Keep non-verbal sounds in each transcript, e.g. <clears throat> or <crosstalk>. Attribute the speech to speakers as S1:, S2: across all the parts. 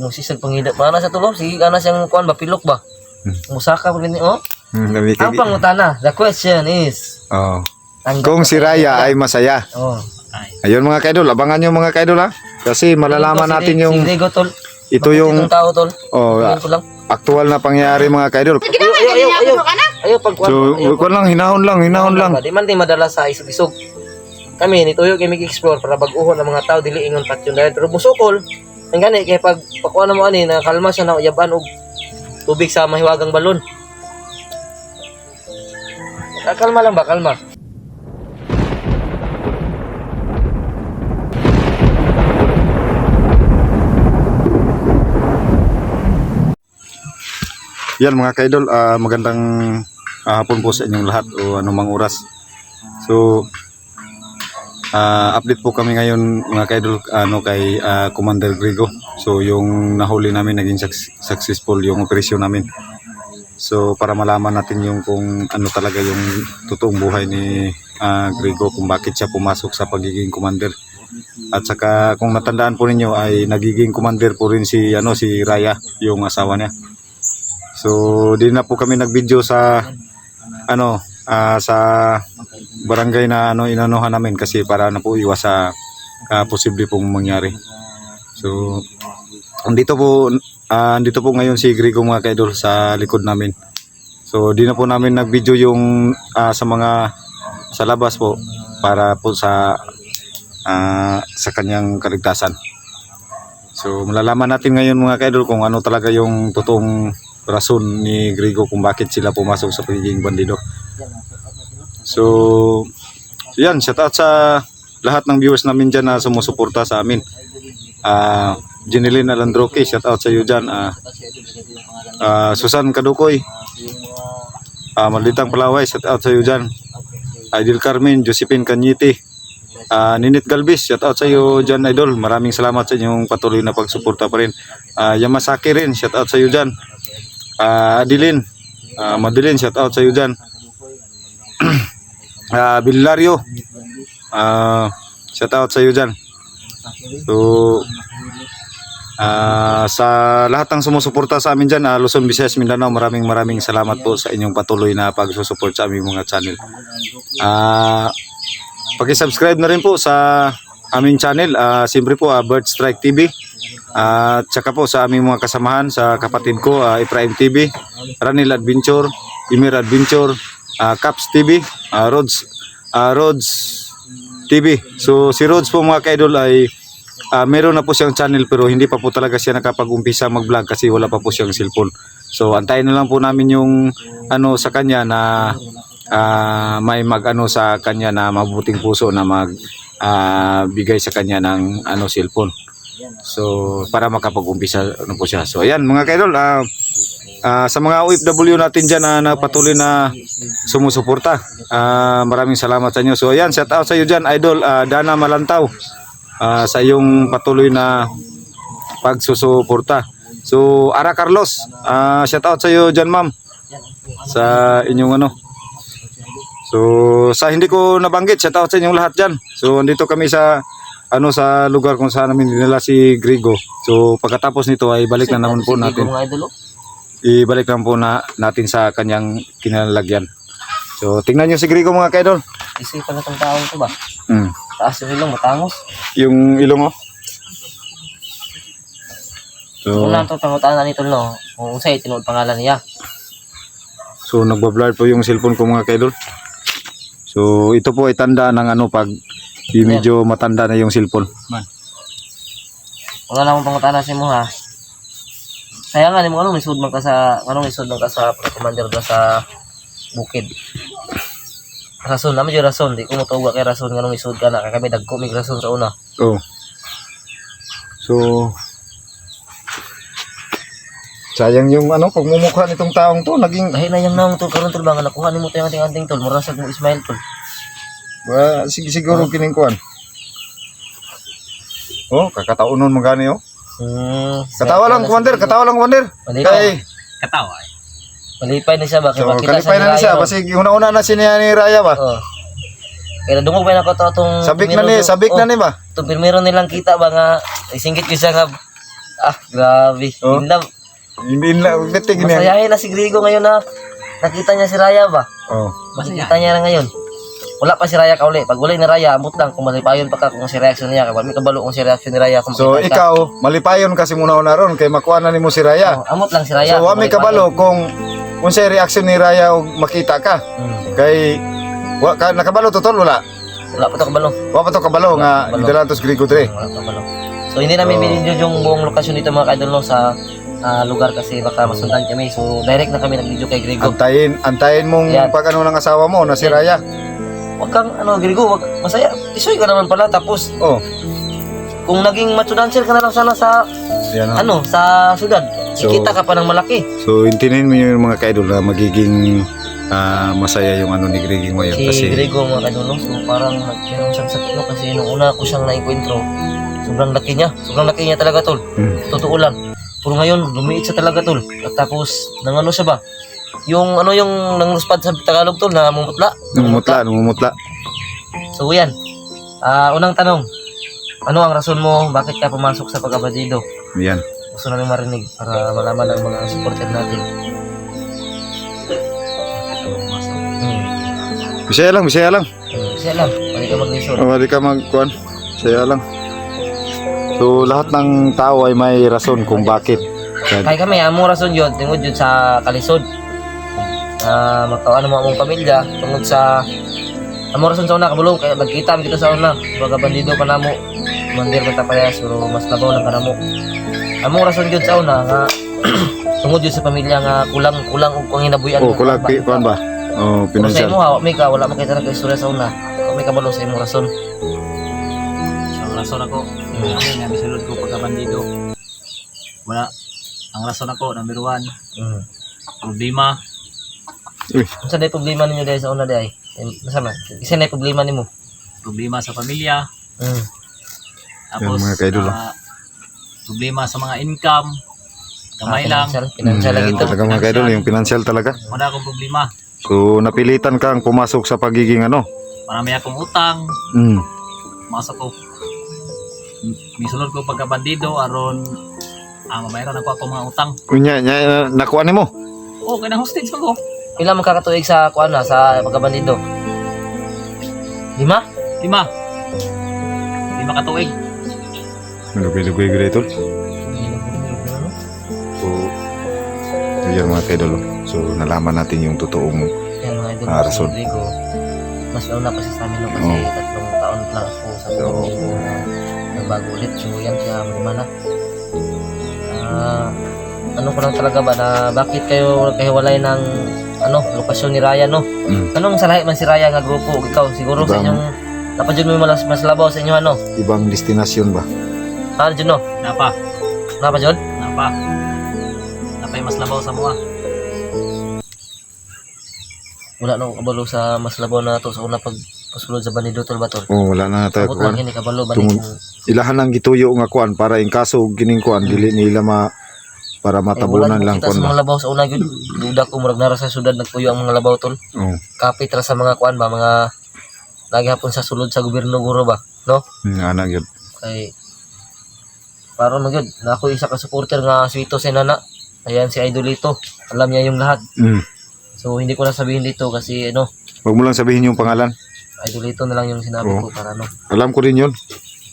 S1: Musisag pangida. Para sa tulo, sige ana siyang kuan ba pilok ba? Musaka pa ni oh.
S2: Hmm,
S1: Ang pangutana, the question is,
S2: Oh. Kung si? Raya ay masaya.
S1: Oh.
S2: Ayun mga kaidol, abangan nyo mga kaidol ha. Kasi malalaman
S1: Si-
S2: natin
S1: si
S2: yung
S1: Diego, tol.
S2: ito yung
S1: tao tol.
S2: oh,
S1: lang.
S2: aktual na pangyayari mga kaidol.
S1: Ayaw, ayaw, pag kuan.
S2: So, lang, hinahon lang, hinahon lang.
S1: Di man di madala sa isog-isog. Kami nituyo kay mag-explore para bag-uhon ang mga tao dili ingon patyon dahil pero musukol. Ang gani kay pag pakuha na mo ani na kalma siya na uyaban og tubig sa mahiwagang balon. Kalma lang ba, kalma.
S2: Yan mga kaidol, ah, magandang ah, hapon po sa inyong lahat o anumang oras. So, ah, update po kami ngayon mga kaidol ano, kay ah, Commander Grigo. So, yung nahuli namin naging suc- successful yung operasyon namin. So, para malaman natin yung kung ano talaga yung totoong buhay ni ah, Grigo, kung bakit siya pumasok sa pagiging commander. At saka kung natandaan po ninyo ay nagiging commander po rin si ano si Raya, yung asawa niya. So, di na po kami nag-video sa ano ah, sa barangay na ano inanuhan namin kasi para na po iwas sa ah, posible pong mangyari. So, andito po ah, andito po ngayon si Grigo mga kaidol sa likod namin. So, di na po namin nag-video yung ah, sa mga sa labas po para po sa ah, sa kanyang kaligtasan. So, malalaman natin ngayon mga kaidol kung ano talaga yung totoong rason ni Grigo kung bakit sila pumasok sa pagiging bandido. So, so yan, shout out sa lahat ng viewers namin dyan na sumusuporta sa amin. Ah, Jeneline Alandroque, shout out sa iyo dyan. Ah, ah, Susan Kadukoy, ah, Malditang Palaway, shout out sa iyo dyan. Idol Carmen, Josephine Canyiti, ah, Ninit Galvis, shout out sa iyo dyan Idol. Maraming salamat sa inyong patuloy na pagsuporta pa rin. Ah, Yamasaki rin, shout out sa iyo dyan. Ah, Adilin, ah, Madeline, shout out sa iyo dyan. Ah, Bilario, ah, shout out sa iyo dyan. So, ah, sa lahat ng sumusuporta sa amin dyan, ah, Luzon, Visayas, Mindanao, maraming maraming salamat po sa inyong patuloy na pagsusupport sa aming mga channel. Ah, Paki-subscribe na rin po sa aming channel. Ah, siyempre po, ah, Bird Strike TV. At saka po sa aming mga kasamahan, sa kapatid ko, ah, Ephraim TV, Ranil Adventure, Emir Adventure, ah, Caps TV, ah, Rods, ah, Rods TV. So si Rods po mga kaidol ay ah, meron na po siyang channel pero hindi pa po talaga siya nakapag-umpisa mag-vlog kasi wala pa po siyang cellphone. So antayin na lang po namin yung ano sa kanya na ah, may mag-ano sa kanya na mabuting puso na mag ah, bigay sa kanya ng ano cellphone. So para makapag-umpisa ano po siya. So ayan mga kaidol, ah, ah, sa mga OFW natin diyan na nagpatuloy na sumusuporta. ah, maraming salamat sa inyo. So ayan, shout out sa iyo diyan, idol ah, Dana Malantaw. ah, sa iyong patuloy na pagsusuporta. So Ara Carlos, ah, shout out sa iyo diyan, ma'am. Sa inyong ano. So sa hindi ko nabanggit, shout out sa inyong lahat diyan. So andito kami sa ano sa lugar kung saan namin dinala si Grigo. So pagkatapos nito ay balik na naman po natin. Ibalik naman po na natin sa kanyang kinalagyan. So tingnan niyo si Grigo mga kaidol.
S1: Isipan na tong taong to ba?
S2: Hmm.
S1: Taas yung ilong, matangos.
S2: Yung ilong oh. So,
S1: Wala itong pangutaan nito, no? Kung sa'yo, tinuod pangalan niya.
S2: so nagbablur po yung cellphone ko mga kaidol. So ito po ay tanda ng ano pag di medyo matanda na yung cellphone.
S1: Wala namang pangutaan na si mo, ha? Sayang nga, ni mo, ano, may sud man ka sa, ano, may sud man ka sa commander na sa bukid. Rason, naman yung rason. Di ko matuwa kay rason nga nung isud ka na. Kaya kami dagko mig rason sa una.
S2: Oh. So sayang yung ano pagmumukha nitong taong to naging
S1: Dahil na yung naong tol, karon tol ba nga nakuha ni mo tayong ating-ating tol. Murasag mo Ismail tol.
S2: Wa, sige siguro kining kuan. Oh, kakataonon magani oh.
S1: Hmm.
S2: Katawa lang commander, katawa lang commander. Kay
S1: Katawa eh. Malipay na siya ba? Kaya
S2: so
S1: makita
S2: kalipay na
S1: ni
S2: na siya
S1: Raya,
S2: basig una-una na siya ni Raya ba.
S1: Oh. Kaya dungog ba na ko to itong...
S2: Sabik na ni, sabik
S1: oh,
S2: na ni ba.
S1: Itong primero nilang kita ba nga, isinggit ko siya nga, Ah, grabe.
S2: Oh.
S1: Indam.
S2: Hindi na, bitik niya.
S1: Masayahin na si Grigo ngayon na nakita niya si Raya ba?
S2: Oh.
S1: Makikita niya na ngayon. Wala pa si Raya kauli. Pag wala ni Raya, ambot lang kung malipayon pa ka kung si reaction niya. Kaya may kabalo kung si reaction ni Raya kung
S2: So
S1: makita ka.
S2: ikaw, malipayon kasi muna na ron kay makuha na nimo si Raya.
S1: Oh, amot lang si Raya.
S2: So wa
S1: kung
S2: may
S1: malipayon.
S2: kabalo kung kung sa reaction ni Raya og makita ka.
S1: Hmm.
S2: Kay wa ka nakabalo totoo wala.
S1: Wala pa to kabalo.
S2: Wa pa to kabalo nga
S1: kabalo.
S2: idala tos Grigo dre.
S1: Wala pa kabalo. So hindi namin
S2: Oh.
S1: binidyo yung buong lokasyon dito mga kaidol no, sa ah, lugar kasi baka masundan kami. So direct na kami nag-video kay Grigo.
S2: Antayin, antayin mong
S1: Yan.
S2: pag ano ng asawa mo na si Raya.
S1: Wag kang ano Grigo, wag masaya. Isoy ka naman pala tapos
S2: Oh,
S1: kung naging macho dancer ka na lang sana sa
S2: yan oh.
S1: ano sa syudad.
S2: So-
S1: Ikita ka pa ng malaki.
S2: So intindihin mo yung mga kaidol na magiging ah, masaya yung ano ni Griging mo yun
S1: Si
S2: kasi
S1: Grigo mga kaidol no, so parang nagkaroon siyang sakit no kasi nung una ko siyang na-encuentro, sobrang laki niya. Sobrang laki niya talaga tol.
S2: Hmm.
S1: Totoo lang. Pero ngayon, lumiit siya talaga tol. At tapos, nang ano siya ba? Yung ano yung nangluspad sa Tagalog tol na mumutla.
S2: Numumutla, numumutla.
S1: So yan. Ah, unang tanong. Ano ang rason mo bakit ka pumasok sa pagkabadido?
S2: Yan.
S1: Gusto namin marinig para malaman ng mga supporter natin. Hmm.
S2: Bisaya lang, bisaya lang.
S1: Hmm. Siya lang, pwede ka mag-listen.
S2: Oh, di ka magkuhan. Bisaya lang. So lahat ng tao ay may rason kung bakit. Kaya-
S1: Kaya kami, amo rason yun, tungod yun sa kalisod. Ah, magkaano mo among pamilya, tungod sa amo rason sa una, kabulong, kaya magkita dito sa una, baga bandido pa namo, mandir ka tapayas, pero mas labaw lang ka namo. Amo rason yun sa una, nga, <clears throat> tungod yun sa pamilya nga kulang, kulang og kung hinabuyan.
S2: Oh, kulag pi kuan ba? Oh, pinansyal.
S1: imo, ha, may ka, wala man kayo talaga istorya sa una. Wa may kabalo sa imong rason.
S3: So, ang rason ako,
S1: Hmm.
S3: ano nga, misulod ko pagkabandido. Wala. Ang rason ako, number one,
S1: Mm.
S3: problema.
S2: Uy,
S1: Unsa day problema ninyo dahil sa una day? Nasa man? Isa na yung problema nimo.
S3: Problema sa pamilya.
S1: Mm.
S3: Tapos,
S2: Yan, mga kaidol,
S3: ah, problema sa mga income. Kamay
S1: Ah,
S3: lang.
S1: Financial, financial
S2: Mm,
S1: lang ito.
S2: talaga mga kaidol, yung pinansyal talaga.
S3: Wala akong problema.
S2: So napilitan kang pumasok sa pagiging ano?
S3: Marami akong utang.
S2: Mm.
S3: Masok ko. Misulod ko pagkabandido, aron ah, mamayran ako ako mga utang.
S2: Kunya, nya nakuha nimo.
S3: Oh, kaya hostage ako.
S1: Pila man kakatuig sa kuan na sa pagkabandido? Lima?
S3: Lima. Lima katuig.
S2: Lugoy-lugoy gid ito. So yan mga kaidol. oh. So nalaman natin yung totoong
S1: Yan mga idol
S2: Ah,
S1: si
S2: rason.
S1: Rodrigo. Mas nauna pa siya sa amin no, kasi
S2: Oo.
S1: tatlong taon lang ako sa
S2: Oo.
S1: Rodrigo na nagbago ulit. So yan siya lima na. Ah, ano ko lang talaga ba na bakit kayo nagkahiwalay ng ano, lokasyon ni Raya no?
S2: mm,
S1: Anong sa lahi man si Raya nga grupo? Ikaw siguro sa
S2: Ibang-
S1: inyong Dapat yun mo mas, mas labaw sa inyo ano?
S2: ibang destinasyon ba?
S1: Ano dyan no?
S3: Napa.
S1: Napa dyan?
S3: Napa. Napay mas labaw sa mga.
S1: Wala nang kabalo sa mas labaw na to sa una pag pasulod sa banido tol ba tol?
S2: Oh, wala na tayo
S1: Abot lang
S2: kuan.
S1: kini kabalo ba
S2: Tungod- Ilahan lang gituyo nga kuan para in kaso gining kuan dili nila ma para matabunan lang kuan
S1: sa mga labaw sa una gyud. Duda ko murag nara sa syudad nagpuyo ang mga labaw tol.
S2: Oh,
S1: Kapit ra sa mga kuan ba mga naghapon sa sulod sa gobyerno guro ba, no?
S2: mm, ana gyud.
S1: Kay para mo gyud na ako isa ka supporter nga swito sa nana. Ayan si Idolito. Alam niya yung lahat.
S2: Mm.
S1: So hindi ko na sabihin dito kasi ano,
S2: Wag mo lang sabihin yung pangalan.
S1: Idolito na lang yung sinabi
S2: Oo.
S1: ko para ano.
S2: Alam ko rin yun.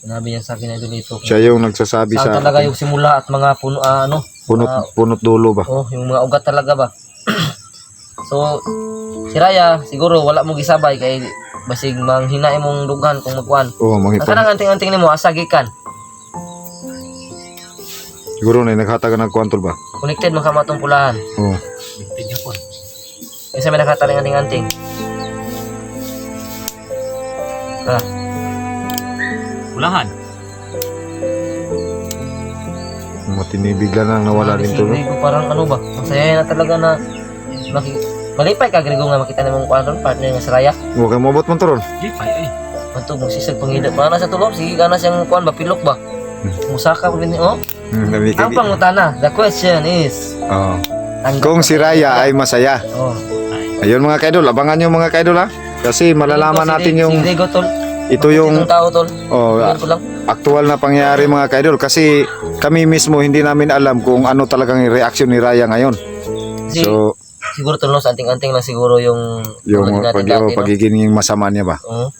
S1: Sinabi niya sa akin Idolito.
S2: Siya yung nagsasabi
S1: Saan
S2: sa
S1: talaga yung simula at mga puno ah, ano,
S2: punot punot dulo ba.
S1: oh, yung mga ugat talaga ba. <clears throat> so si Raya siguro wala mo gisabay kay basig manghina imong dughan kung magkuan.
S2: Oh,
S1: Ang
S2: mangipon.
S1: kanang anting-anting nimo asagikan.
S2: Siguro na naghatag ng kwantol ba.
S1: Connected man ka matong pulahan.
S2: Oh.
S3: Bintig niya po.
S1: Isa may nakataring anting-anting. Ah,
S3: Ulahan.
S2: Matindi bigla nang nawala din
S1: si
S2: to. no?
S1: Grigo parang ano ba? Masaya na talaga na maki Malipay ka Grigo nga makita nimong kuan ron partner nga si Raya.
S2: Huwag kang mabot man to ron.
S3: Di pa eh.
S1: Manto mo sisag pangida. Para sa tulog sige kana siyang kuan ba pilok ba? Musaka ko din oh.
S2: Hmm,
S1: Ang pangutana, the question is,
S2: Oh. Kung si Raya ay masaya.
S1: oh.
S3: Ay,
S2: Ayun mga kaidol, abangan nyo mga kaidol ha. Kasi malalaman
S1: Si-
S2: natin
S1: si
S2: yung
S1: Diego tol.
S2: ito yung
S1: Itong tao tol.
S2: oh,
S1: ko lang.
S2: Aktual na pangyayari mga kaidol kasi kami mismo hindi namin alam kung ano talagang reaction ni Raya ngayon.
S1: Kasi
S2: So,
S1: siguro sa anting-anting lang siguro yung
S2: yung pag,
S1: dati, no?
S2: pagiging masama niya ba?
S1: Oo.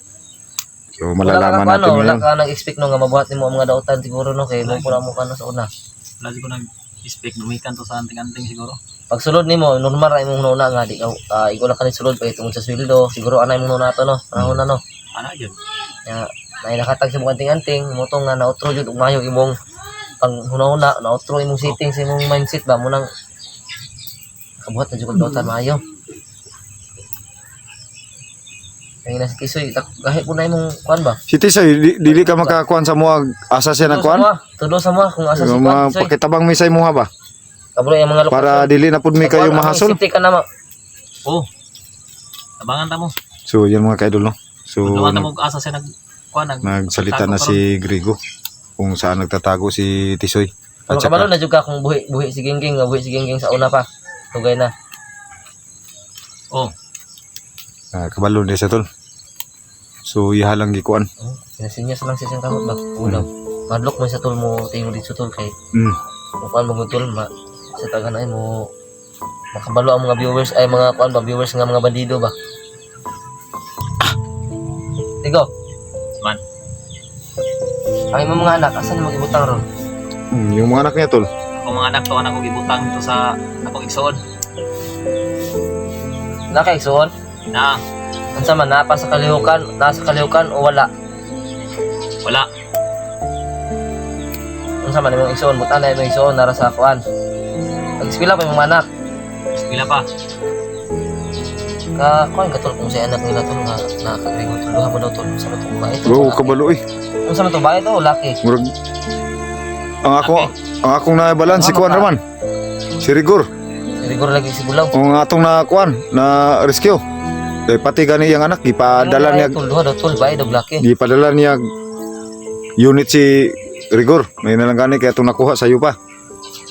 S2: So,
S1: Wala ka
S2: malalaman natin
S1: no, wala ka nag-expect no nga mabuhat nimo ang mga dautan siguro no kay mo pula mo ka no sa una.
S3: Wala ko nag-expect lumikan to sa anting-anting siguro.
S1: Pag sulod nimo normal ra imong nuna nga di ka uh, ikaw na kanit sulod pa tungod sa sweldo siguro anay imong nuna to no. Panahon na no.
S3: Ana yun.
S1: Kaya may nakatag sa mga anting-anting mo tong nga na-outro jud ug maayo imong pang huna-huna na-outro imong setting sa imong mindset ba mo nang kabuhat na jud kog dautan maayo. Kaya na si Kisoy, tak- kahit po na imong kuan ba?
S2: Si Tisoy, di, dili ka makakuan sa mga asa siya ng kuan?
S1: Tudo sa mga kung asa si
S2: Yung
S1: kuan.
S2: pakitabang misay mo ha ba?
S1: Kabro yung mga lokasyon.
S2: Para dili na pud mi kayo mahasol.
S1: City ka na ma.
S3: Oh. Tabangan ta mo.
S2: So, yan mga kaidol no. So,
S3: Luwan ta mo asa siya nag kuan nag
S2: nagsalita na si Grigo kung saan nagtatago si Tisoy.
S1: Ano
S2: At
S1: kabalo
S2: saka,
S1: na jud ka kung buhi buhi si Gingging, buhi si Gingging sa una pa. Tugay na.
S3: Oh.
S2: ah, kabalo din sa tol. So, iha lang gikuan.
S1: Oh, Sinasinyas lang siya siyang kamot ba. Ulam. Madlok man sa tul mo tingog dito tul kay
S2: Mm.
S1: kung kuan mo tul ma sa tagan ay mo makabalo ang mga viewers ay mga kuan ba viewers nga mga bandido ba. Tigo. Ang imong mga anak asan mo gibutang ron?
S2: Mm, yung mga anak niya tol.
S3: Ako mga anak to anak ko gibutang to sa akong igsoon.
S1: Nakaigsoon?
S3: Na
S1: Unsa man napa sa kalihukan, nasa kalihukan o wala?
S3: wala.
S1: Unsa man imong igsoon, butan na imong igsoon nara sa kuan. Nag-eskwela pa imong anak.
S3: Pila pa.
S1: Ka kuan katul kung sa anak nila tol nga nakakagringo tol duha mo daw tol babae to?
S2: Bro,
S1: lalaki?
S2: kabalo eh.
S1: Unsa man to babae to laki?
S2: Murag ang ako ang akong nabalan si Kuan Raman. Si Rigor.
S1: Rigor lagi si Bulaw.
S2: Ang atong na Kuan na rescue. Eh, pati gani yung anak gipadala niya
S1: daw tol babae daw laki.
S2: gipadala niya unit si Rigor. May nalang gani kaya itong nakuha sa iyo pa.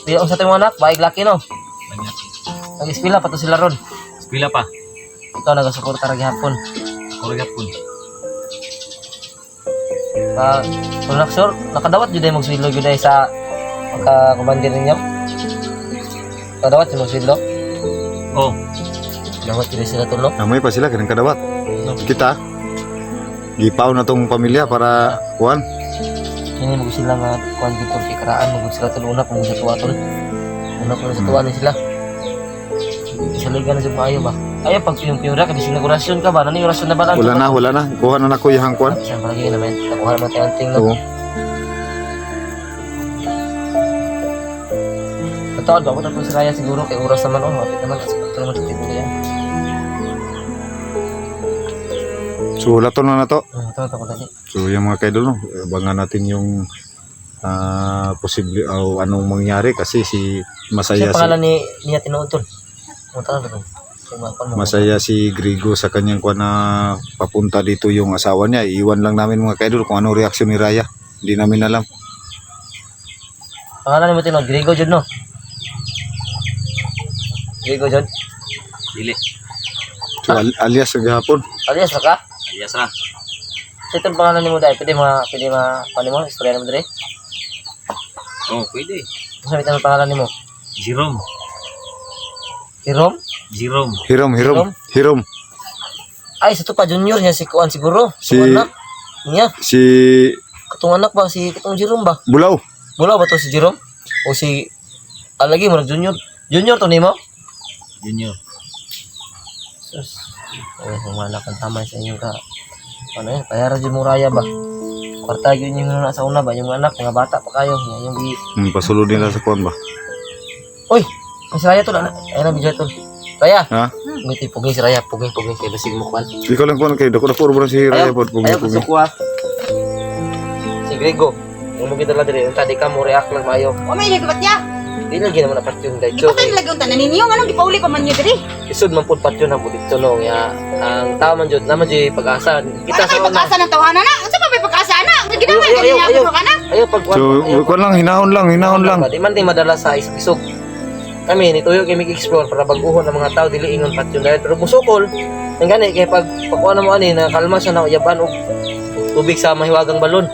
S1: Pila unsa to imong anak? Bae laki no.
S3: Nag
S1: Nag-eskwela pa to sila ron.
S3: Pila pa.
S1: Ikaw nagasuporta ra gihapon.
S3: Kurigat pun.
S1: Ka kung sure, nakadawat jud ay magswilo jud ay sa pagka kumandir ninyo. Kadawat si magswilo.
S3: Oh.
S1: Dawat jud sila tol no.
S2: Namay pa sila kanang kadawat. Kita gipaw na tong pamilya para kuan.
S1: Kini mo sila nga kuan dito kay karaan mo sila tol una kung sa tuwa tol. Una kung sa tuwa ni sila. Isa lagi na sa maayo ba? Ayo pag piyong-piyong ra kay bising orasyon ka ba? Nani orasyon na ba?
S2: Wala na, wala na. Kuha na nako yung kuan.
S1: Saan palagi naman? Nakuha naman tayo ang ting no.
S2: Oo.
S1: Totoo ba? Kung si Raya siguro kay oras naman oh. Kapit naman. Kasi pagka naman sa tibo yan.
S2: So, wala to na na to.
S1: Hmm, Ito, ito ko dali.
S2: So, yung mga kaidol, no, abangan natin yung ah posible o anong mangyari kasi si Masaya
S1: Siya
S2: si,
S1: pangalan ni niya tinuod tol. Mo mo.
S2: Masaya si Grigo sa kanyang kuan na papunta dito yung asawa niya. Iwan lang namin mga kaidol kung anong reaksyon ni Raya. Hindi namin alam.
S1: Pangalan ni mo tinuod. Grigo Jod no? Grigo Jod?
S3: Dili.
S2: So, al- alias sa gahapon.
S1: Alias ka?
S3: Alias ra.
S1: Sa itong pangalan ni mo dahil. Pwede ma, pwede ma, paano mo? Istorya naman dali.
S3: Oh, pwede.
S1: Kung sabi ang pangalan ni mo?
S3: Jerome. Jerome.
S2: Hirom, hirom, hirom.
S1: Ay, sa to pa junior niya si Kuan siguro.
S2: Si-
S1: Si anak. Niya.
S2: Si
S1: Katong anak ba? Si katong Jerome ba?
S2: Bulaw.
S1: Mula ba to si Jerome? O si... Ah, lagi mo junior. Junior to ni mo?
S3: Junior.
S1: Sus. Ay, kung anak ang tama sa inyo ka. Ano yan? Kaya radyo mo raya ba? Kwarta yun yung na sa una ba? Yung anak, mga bata pa kayo. Yan yung gi...
S2: Hmm, pasulod nila sa kuan ba?
S1: Uy! Raya to, anak. Ayan video to. Raya!
S2: Ha?
S1: Ngiti, puging si Raya. Puging, puging. Kaya basig mo kwan.
S2: Ikaw lang kuan kay dako dako mo si Raya pod
S1: Ayaw,
S2: pugi
S1: gusto ko. Si Grego. Yung mga dala diri, yung tadi ka mo react lang maayo.
S4: O may ligat ya.
S1: Di lagi naman apat yung guide. So,
S4: Patay lagi unta naninyo anong gipauli pa man niyo diri.
S1: isod man pud patyon ang budito no. Ya, ang tao man jud naman jud pag-asa. Kita sa una.
S4: pag-asa ng tawanan na. Unsa pa may pag-asa na?
S1: Ayaw, ayaw,
S4: niya
S1: ayaw.
S4: ako kana.
S1: Ayaw pag
S2: So, kuan lang hinahon lang, hinahon lang.
S1: Di man di madala sa isog. Kami nituyo kay mig-explore para baguhon ang mga tao dili ingon patyon dahil pero musukol. Ang gani kay pag pagkuha na mo ani na kalma siya na uyaban og tubig sa mahiwagang balon.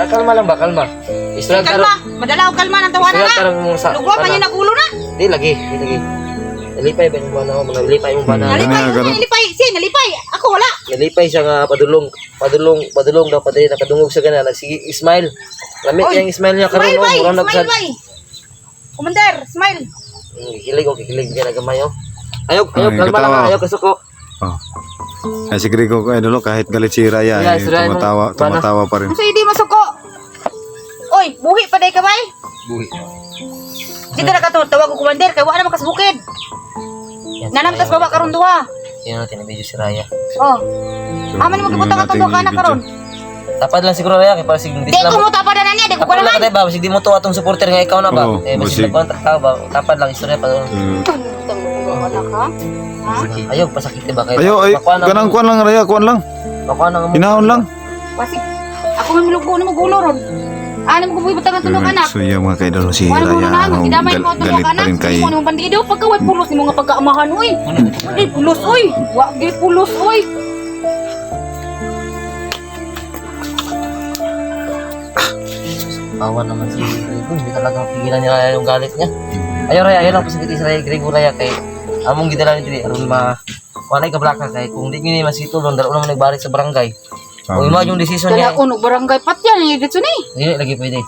S1: Ah, kalma lang ba, kalma. Istorya
S4: Kalma. Madala og kalma ng tawanan na.
S1: sa...
S4: Lugwa pa niya nagulo na.
S1: Di lagi, di lagi. Nalipay ba yung bana ko? Mga nalipay yung bana.
S2: Hmm.
S4: Nalipay,
S2: ganun.
S4: ano, nalipay. Si, nalipay. Ako wala.
S1: Nalipay siya nga padulong. Padulong, padulong daw pati nakadungog siya gana. Nagsige, smile. Lamit
S4: Oy,
S1: yung smile niya karon
S4: Smile,
S1: oh,
S4: bay.
S1: murang
S4: Smile,
S1: nagsad.
S4: bay. Commander, smile.
S1: Mm, Kikilig o kikilig ka na gamay oh. Ayaw, ayaw,
S2: Ay,
S1: kalma lang
S2: katawa.
S1: ha, ayaw kasuko.
S2: Oh. Ay, si Grigo ko, oh, kahit galit si Raya,
S1: Yeah,
S2: eh,
S1: si Raya,
S2: tumatawa,
S1: no?
S2: tumatawa pa rin.
S4: Kung hindi masuko. Oy, buhi pa day ka bay.
S3: Buhi.
S4: Dito na ka to, tawag ko commander kay wala naman kas bukid. Nanamtas
S1: Raya.
S4: baba karon duha.
S1: Yan natin ang video si Raya.
S4: Oh.
S2: So,
S4: Aman mo
S2: yun
S4: gibuta ka to
S2: nating
S4: duha ka na
S2: video.
S4: karon.
S1: Tapad lang siguro Raya, kay para sige,
S4: Di
S1: lang.
S4: ko mo tapad na niya, di ko
S1: Tapad
S4: pa
S1: lang
S4: naman.
S1: ka ba? Basig di mo to atong supporter nga ikaw na ba?
S2: Oo,
S1: eh, basig kontak tao ba? Tapad lang, istorya pa.
S4: Ha?
S1: Ayaw, pasakit ba? Kay,
S2: ayo, ay, ganang kuan lang, Raya, kuan lang.
S1: nga mo.
S2: Hinahon lang.
S4: Kasi ako may mulugbo na magulo ron. Ano mo kubuy butang tulog anak?
S2: So, yung mga kaidol, si
S4: mo
S2: Raya, ano,
S4: mo mo
S2: galit pa
S4: anak.
S2: rin kay...
S4: Mo nang bandido pagkaway pulos ni mga pagkaamahan uy. Ay pulos uy. Wa gi pulos uy.
S1: Bawa naman si Grigo, hindi talaga pigilan niya yung galit niya. Ayaw Raya, ayaw lang pasakit si Raya, Grigo Raya kay among gidala ni diri aron ma wala ka blaka kay kung di gini masito don dalo naman nagbarit sa barangay. Kung imo yung decision niya,
S4: Dala uno barangay patyan ni dito ni.
S1: dili lagi pwede.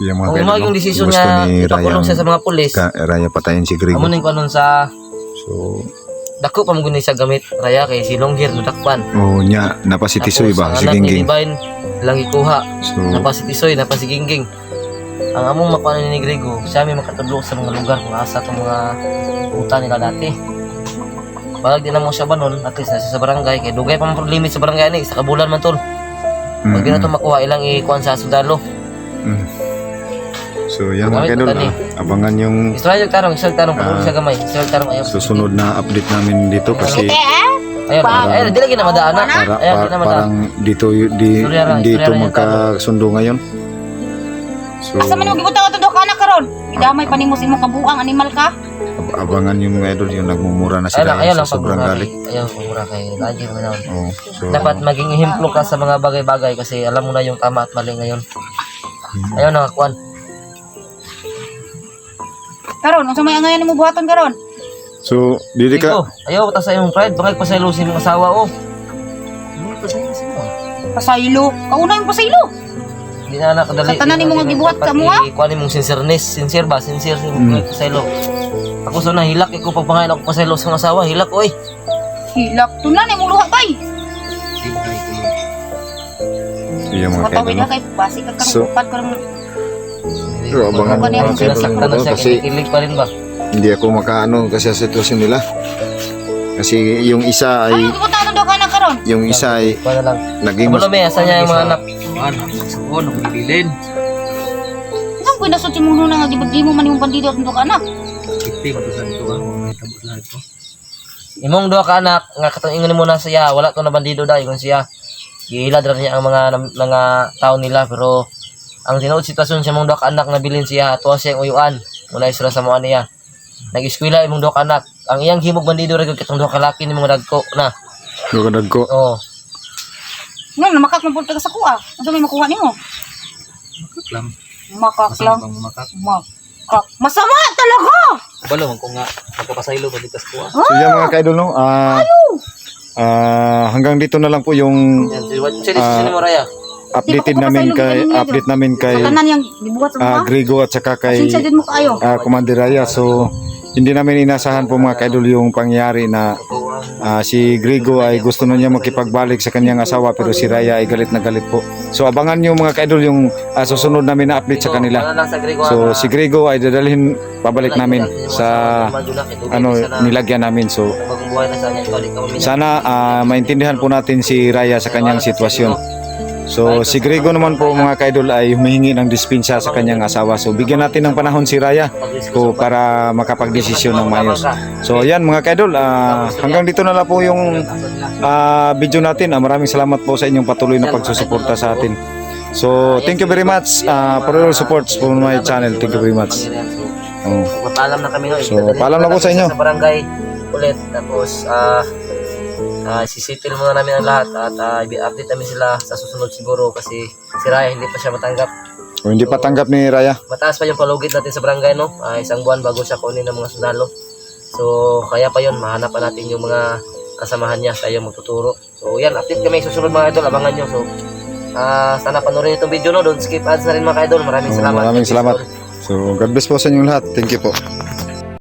S2: Yung mga
S1: Kung imo
S2: kaidol,
S1: yung decision
S2: gusto
S1: niya,
S2: ni
S1: siya sa mga pulis.
S2: ka, Raya patayin si Grigo.
S1: Amo ning kanon sa
S2: So,
S1: dako pa mo guni sa gamit Raya kay si Longhir nadakpan.
S2: oh, nya, napasitisoy ba? Si Gingging.
S1: Lang ikuha.
S2: So,
S1: Napasitisoy, napasigingging. Ang among makuha ni Grego, siya may makatudlo sa mga lugar kung asa itong mga uta nila dati. Balag din na mo siya ba nun, at least nasa sa barangay, kay dugay pa mo limit sa barangay ni, sa kabulan man tol. Pag di na
S2: mm,
S1: ito makuha, ilang ikuan sa sundalo.
S2: mm. So, yan mga
S1: tani.
S2: ah, abangan yung
S1: Istorya yung tarong, istorya yung tarong, pag
S2: Ah.
S1: siya gamay, istorya yung tarong ayaw.
S2: susunod na update namin dito kasi
S4: eh.
S1: Ayun,
S4: Pa-
S1: ayun, di lagi na madaanan.
S2: para,
S1: Ayun, di na madaan.
S2: parang dito di dito magkasundo ngayon. So,
S4: Asa man mo gibuta ka to duha ka na karon? Gidamay pa nimo sa imong kabuang animal ka.
S2: Ab- abangan yung mga idol yung nagmumura na
S1: Ayun
S2: sila
S1: ayun lang,
S2: sa sobrang galit.
S1: ayun, pagmura kay, lagi mo na.
S2: Oh, so,
S1: Dapat maging ehemplo ka sa mga bagay-bagay kasi alam mo na yung tama at mali ngayon. Ayun na, Kwan.
S4: Karon, unsa may angayan nimo buhaton karon?
S2: so dili ka
S1: ayaw ta sa iyong pride, bangay pasaylo sa imong asawa, oh.
S4: Pasaylo. Kauna yung pasaylo.
S1: Hindi na anak kadali.
S4: Sa tanan nimo nga gibuhat ka mo, ah?
S1: Kuan imong sincereness, sincere ba? Sincere imong
S2: Mm.
S1: mm. pasaylo. Ako sa na hilak iko pag pangalan ako pasaylo sa asawa, hilak oy.
S4: Hilak tunan imong luha bay.
S2: yung mga
S4: Matawid na kay basi ka
S2: So-
S4: karon upat karon.
S2: Pero abangan
S4: Ano ba niya
S2: mga
S4: kung
S2: kaidol
S1: Sinasaktan
S2: ano,
S1: na siya,
S2: kasi
S1: kinikilig pa rin ba?
S2: hindi ako makaano kasi sa sitwasyon nila. Kasi yung isa
S4: Ano
S2: ay
S4: gibuta ka duha ka na karon?
S2: yung isa ay
S1: na lang.
S2: naging
S1: Kabulo may asa niya yung mga anak.
S3: Sakon, bilin.
S4: Isang pinasot si muno na nga gibagdi mo man imong bandido at ka na.
S3: Mo to sa dito ha. May tabo sa ito.
S1: Imong duha ka anak, nga katong ingon mo na siya, wala to na bandido dai kun siya. Gihilad ra niya ang mga mga tao nila pero ang tinuod sitwasyon sa imong duha ka anak nabilin siya ato siya uyuan. Muna isra sa mga niya. Nag-eskwela imong duha ka anak. Ang iyang himog bandido ra gyud katong duha ka laki nimong dagko na.
S2: lugadag ko.
S1: Oh.
S4: Nga namakak na punta ka sa kuha. Unsa may makuha nimo?
S3: Makak lang.
S4: Makak
S3: Masama
S4: lang.
S3: makak.
S4: Makak. Masama talaga.
S3: Balo, man ko nga. Magkapasaylo, balikas ko ah.
S2: So yan mga kaidol no. Ah ah, hanggang dito na lang po yung
S1: Yan si mo raya.
S2: updated namin kay update namin kay
S4: Sa tanan yang gibuhat sa
S2: ah. Grigo at saka kay
S4: Sinsya din mo kaayo.
S2: ah, Commander Raya. So hindi namin inasahan po mga kaidol yung pangyayari na ah, si Grigo ay gusto na niya makipagbalik sa kanyang asawa pero si Raya ay galit na galit po. So abangan niyo mga kaidol yung ah, susunod namin na update sa kanila. So si Grigo ay dadalhin pabalik namin sa ano nilagyan namin. So sana ah, maintindihan po natin si Raya sa kanyang sitwasyon. So si Grigo naman po mga kaidol ay humihingi ng dispensa sa kanyang asawa. So bigyan natin ng panahon si Raya ko para makapagdesisyon ng maayos. So ayan mga kaidol, ah, hanggang dito na lang po yung ah, video natin. Ah, maraming salamat po sa inyong patuloy na pagsusuporta sa atin. So thank you very much ah, for your support for my channel. Thank you very much. Oh.
S1: Paalam na kami.
S2: So, paalam na po sa inyo.
S1: Sa barangay ulit tapos ah ah, sisitil muna namin ang lahat at ah, i-update namin sila sa susunod siguro kasi Si Raya hindi pa siya matanggap.
S2: O hindi pa tanggap ni Raya.
S1: Mataas pa yung palugit natin sa barangay, no? Ah, isang buwan bago siya kunin ng mga sundalo. So, kaya pa yun, mahanap pa natin yung mga kasamahan niya, tayo magtuturo. So, yan, update kami susunod mga idol, abangan nyo. So, ah sana panoorin itong video, no? Don't skip ads na rin mga idol. Maraming
S2: Oh,
S1: salamat.
S2: maraming salamat.
S1: so-
S2: So, God bless po sa inyong lahat. Thank you po.